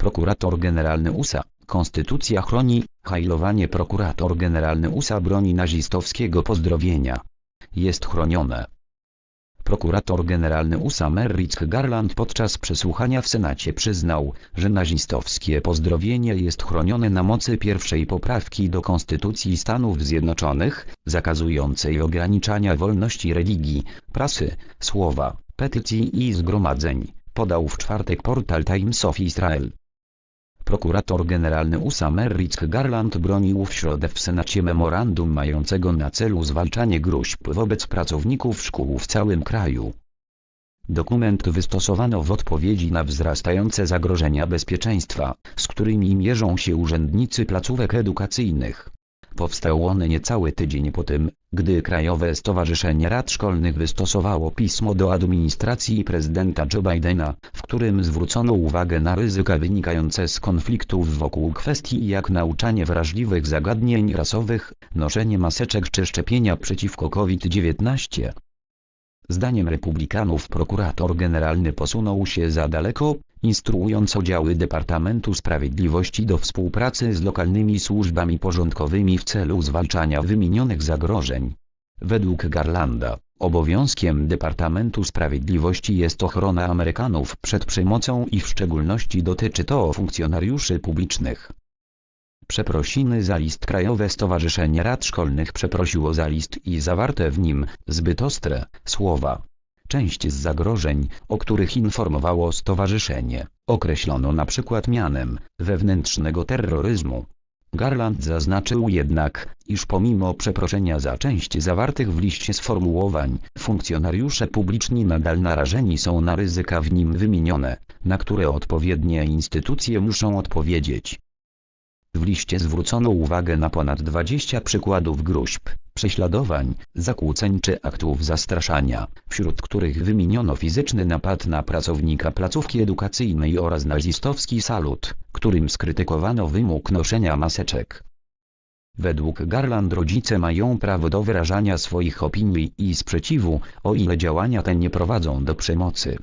Prokurator Generalny USA, Konstytucja chroni, hajlowanie Prokurator Generalny USA broni nazistowskiego pozdrowienia. Jest chronione. Prokurator Generalny USA Merrick Garland podczas przesłuchania w Senacie przyznał, że nazistowskie pozdrowienie jest chronione na mocy pierwszej poprawki do Konstytucji Stanów Zjednoczonych, zakazującej ograniczania wolności religii, prasy, słowa, petycji i zgromadzeń, podał w czwartek portal Times of Israel. Prokurator Generalny USA Merrick Garland bronił w środę w Senacie memorandum mającego na celu zwalczanie gruźb wobec pracowników szkół w całym kraju. Dokument wystosowano w odpowiedzi na wzrastające zagrożenia bezpieczeństwa, z którymi mierzą się urzędnicy placówek edukacyjnych. Powstał on niecały tydzień po tym, gdy Krajowe Stowarzyszenie Rad Szkolnych wystosowało pismo do administracji prezydenta Joe Bidena, którym zwrócono uwagę na ryzyka wynikające z konfliktów wokół kwestii jak nauczanie wrażliwych zagadnień rasowych, noszenie maseczek czy szczepienia przeciwko COVID-19. Zdaniem republikanów prokurator generalny posunął się za daleko, instruując oddziały Departamentu Sprawiedliwości do współpracy z lokalnymi służbami porządkowymi w celu zwalczania wymienionych zagrożeń. Według Garlanda, obowiązkiem Departamentu Sprawiedliwości jest ochrona Amerykanów przed przemocą i w szczególności dotyczy to funkcjonariuszy publicznych. Przeprosiny za list Krajowe Stowarzyszenie Rad Szkolnych przeprosiło za list i zawarte w nim, zbyt ostre, słowa. Część z zagrożeń, o których informowało stowarzyszenie, określono na przykład mianem wewnętrznego terroryzmu. Garland zaznaczył jednak, iż pomimo przeproszenia za część zawartych w liście sformułowań, funkcjonariusze publiczni nadal narażeni są na ryzyka w nim wymienione, na które odpowiednie instytucje muszą odpowiedzieć. W liście zwrócono uwagę na ponad 20 przykładów gruźb, prześladowań, zakłóceń czy aktów zastraszania, wśród których wymieniono fizyczny napad na pracownika placówki edukacyjnej oraz nazistowski salut, którym skrytykowano wymóg noszenia maseczek. Według Garland rodzice mają prawo do wyrażania swoich opinii i sprzeciwu, o ile działania te nie prowadzą do przemocy.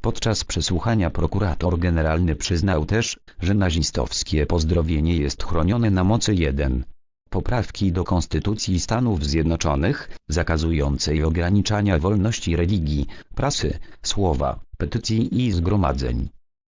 Podczas przesłuchania prokurator generalny przyznał też, że nazistowskie pozdrowienie jest chronione na mocy 1. Poprawki do Konstytucji Stanów Zjednoczonych, zakazującej ograniczania wolności religii, prasy, słowa, petycji i zgromadzeń.